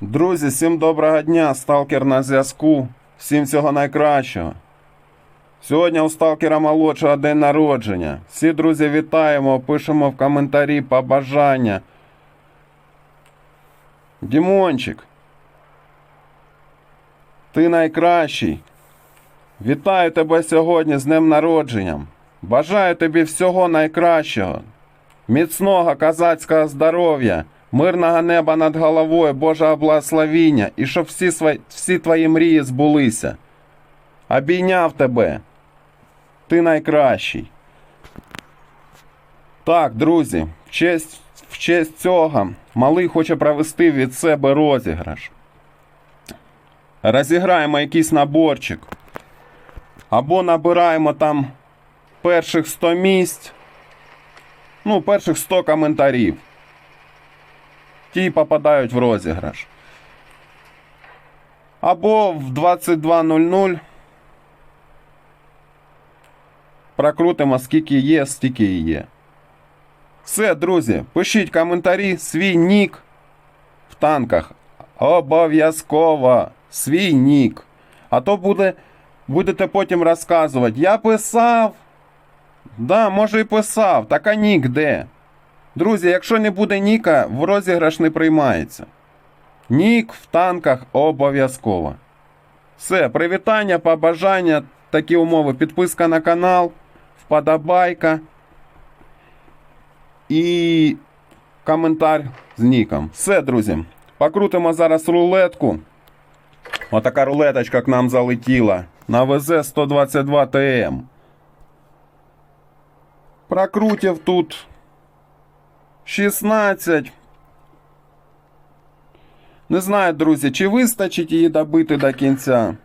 Друзі, всім доброго дня! Сталкер на зв'язку. Всім всього найкращого. Сьогодні у сталкера молодшого день народження. Всі друзі вітаємо, пишемо в коментарі побажання. Дімончик. Ти найкращий. Вітаю тебе сьогодні з днем народженням. Бажаю тобі всього найкращого. Міцного козацького здоров'я, мирного неба над головою, Божого благословіння і щоб всі, свої, всі твої мрії збулися. Обійняв тебе. Ти найкращий. Так, друзі, в честь, в честь цього малий хоче провести від себе розіграш. Розіграємо якийсь наборчик. Або набираємо там перших 100 місць. Ну, перших 100 коментарів. Ті попадають в розіграш. Або в 22.00 прокрутимо скільки є, стільки є. Все, друзі, пишіть коментарі, свій нік в танках. Обов'язково свій нік. А то буде, будете потім розказувати. Я писав. Да, може і писав. Так а нік де? Друзі, якщо не буде ніка, в розіграш не приймається. Нік в танках обов'язково. Все, привітання, побажання, такі умови. Підписка на канал, вподобайка і коментар з ніком. Все, друзі. Покрутимо зараз рулетку. Отака рулеточка к нам залетіла. На ВЗ 122 ТМ. Прокрутив тут 16. Не знаю, друзі, чи вистачить її добити до кінця.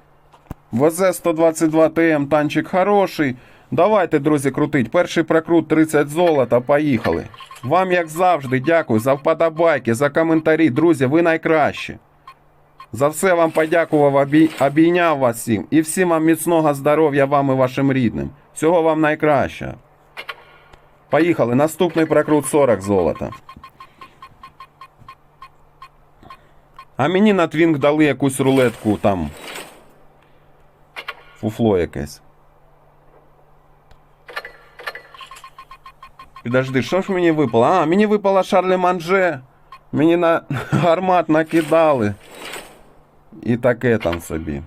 ВЗ 122 ТМ танчик хороший. Давайте, друзі, крутить. Перший прокрут 30 золота. Поїхали. Вам, як завжди, дякую за вподобайки, за коментарі. Друзі, ви найкращі. За все вам подякував, обійняв вас всім. І всім вам міцного здоров'я вам і вашим рідним. Всього вам найкращого. Поїхали. Наступний прокрут 40 золота. А мені на твінг дали якусь рулетку там. Фуфло якесь. Підожди, що ж мені випало? А, мені випало Шарлі Манже. Мені на гармат накидали. І таке там собі.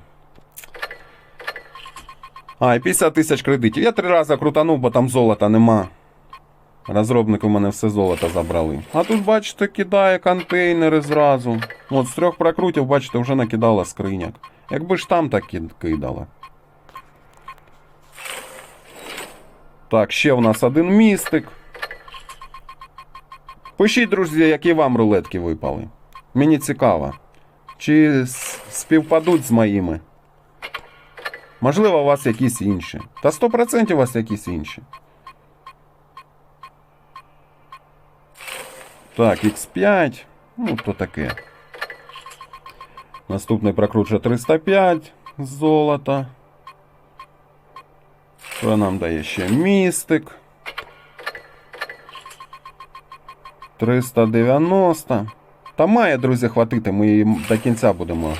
А, і 50 тисяч кредитів. Я три рази крутанув, бо там золота нема. Розробники у мене все золото забрали. А тут, бачите, кидає контейнери зразу. От з трьох прокрутів, бачите, вже накидала скриняк. Якби ж там так кид- кидала. Так, ще в нас один містик. Пишіть, друзі, які вам рулетки випали. Мені цікаво. Чи співпадуть з моїми? Можливо, у вас якісь інші. Та 100% у вас якісь інші. Так, X5. Ну, то таке. Наступний прокручує 305 золота. Що нам дає ще містик? 390. Та має, друзі, хватити. Ми її до кінця будемо,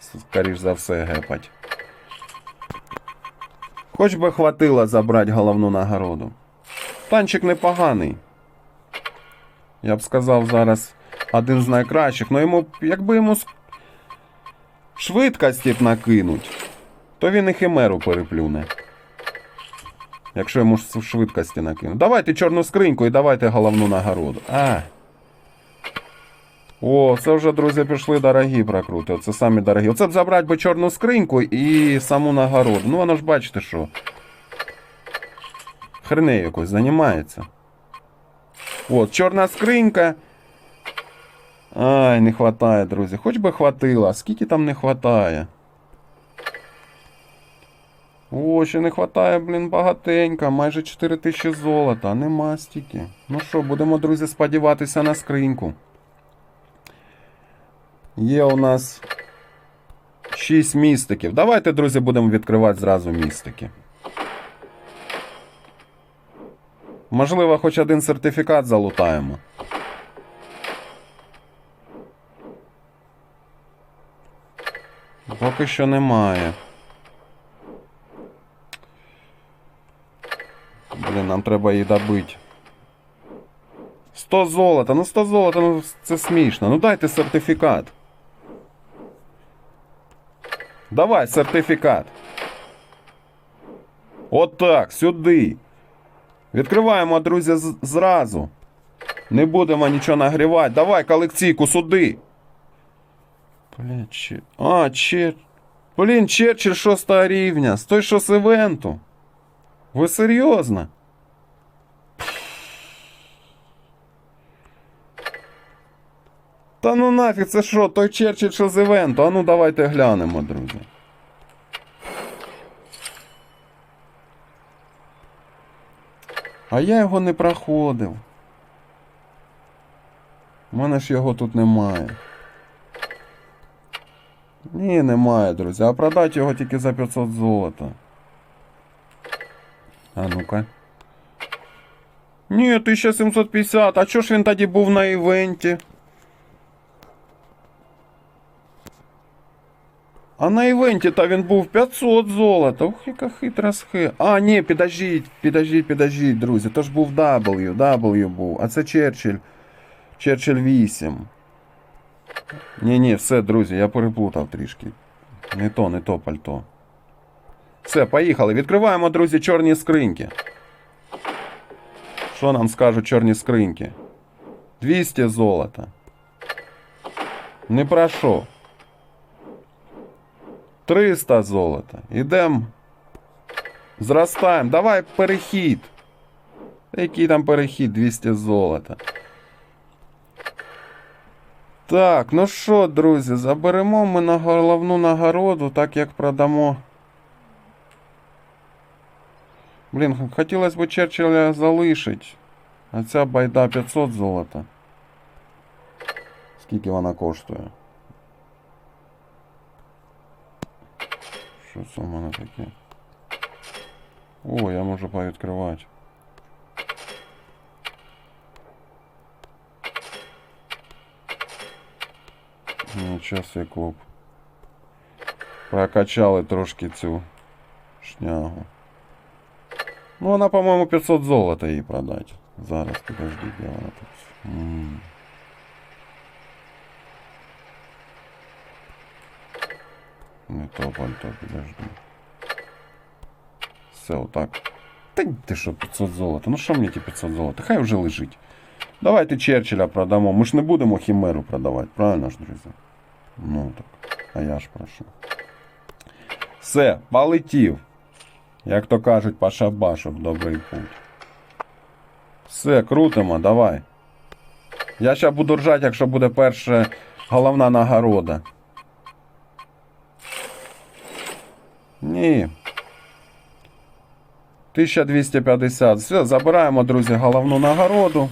скоріш за все, гепать. Хоч би хватило забрати головну нагороду. Танчик непоганий. Я б сказав зараз один з найкращих. Ну йому, якби йому швидкості б накинуть, то він і химеру переплюне. Якщо йому швидкості накинуть. Давайте чорну скриньку і давайте головну нагороду. А. О, це вже, друзі, пішли дорогі прокрути. Це самі дорогі. Оце б забрати би чорну скриньку і саму нагороду. Ну, воно ж бачите, що. Хренею якось займається. От, чорна скринька. Ай, не хватає, друзі. Хоч би хватило. Скільки там не хватає? О, ще не хватає, блін, багатенько. Майже 4 тисячі золота. Нема стільки. Ну що, будемо, друзі, сподіватися на скриньку. Є у нас 6 містиків. Давайте, друзі, будемо відкривати зразу містики. Можливо, хоч один сертифікат залутаємо. Поки що немає. Блін, нам треба її добити. 100 золота, ну 100 золота, ну це смішно. Ну дайте сертифікат. Давай сертифікат. Отак, сюди. Відкриваємо, друзі, зразу. Не будемо нічого нагрівати. Давай колекційку сюди. Блін, че... А, чер... Блін, Черчилль 6 рівня. З той, що з івенту. Ви серйозно? Та ну нафіг, це що, той Черчилль, що з івенту? А ну давайте глянемо, друзі. А я його не проходив. У мене ж його тут немає. Ні, немає, друзі. А продати його тільки за 500 золота. А ну-ка. Ні, 1750. А чого ж він тоді був на івенті? А на івенті та він був 500 золота. Ух, яка хитра схема. А, ні, підождіть, підождіть, підождіть, друзі. То ж був W, W був. А це Черчилль. Черчилль 8. Ні, ні, все, друзі, я переплутав трішки. Не то, не то пальто. Все, поїхали. Відкриваємо, друзі, чорні скриньки. Що нам скажуть чорні скриньки? 200 золота. Не прошу. 300 золота. Ідем. Зростаємо. Давай перехід. Який там перехід? 200 золота. Так, ну що, друзі, заберемо ми на головну нагороду, так як продамо. Блін, хотілося б Черчилля залишити. А ця байда 500 золота. Скільки вона коштує? Що це у мене таке? О, я можу повідкривати. Нічого себе клуб. Прокачали трошки цю шнягу. Ну, вона, по-моєму, 500 золота їй продать. Зараз, подожди, де вона тут. М. Не то пальто, подожди. Все, отак. Та ти що, 500 золота? Ну що мені ті 500 золота? Хай вже лежить. Давайте Черчилля продамо. Ми ж не будемо Хімеру продавати, правильно ж, друзі? Ну так. А я ж прошу. Все, полетів. Як то кажуть, по шабашу добрий путь. Все, крутимо, давай. Я ще буду ржати, якщо буде перша головна нагорода. Ні. 1250. Все, забираємо, друзі, головну нагороду.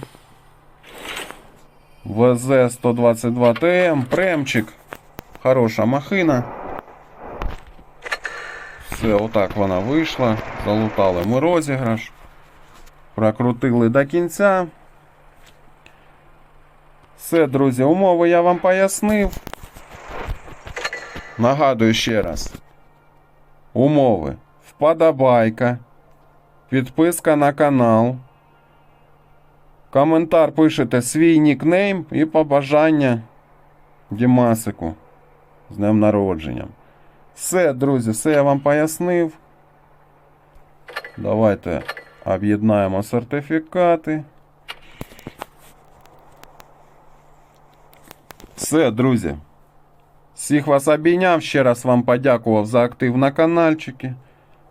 ВЗ 122 ТМ, премчик. Хороша махина. Все, отак вона вийшла. Залутали ми розіграш. Прокрутили до кінця. Все, друзі, умови я вам пояснив. Нагадую ще раз. Умови. Вподобайка. Підписка на канал. Коментар пишете свій нікнейм і побажання Дімасику з днем народження. Все, друзі, все я вам пояснив. Давайте об'єднаємо сертифікати. Все, друзі. Всіх вас обійняв. Ще раз вам подякував за актив на каналчики.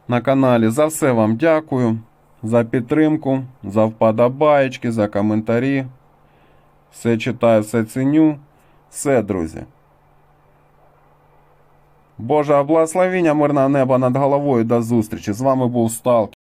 На каналі. За все вам дякую. За підтримку, за вподобаєчки, за коментарі. Все читаю, все ціню. Все, друзі. Боже благословіння, мирного неба над головою. До зустрічі. З вами був Сталк.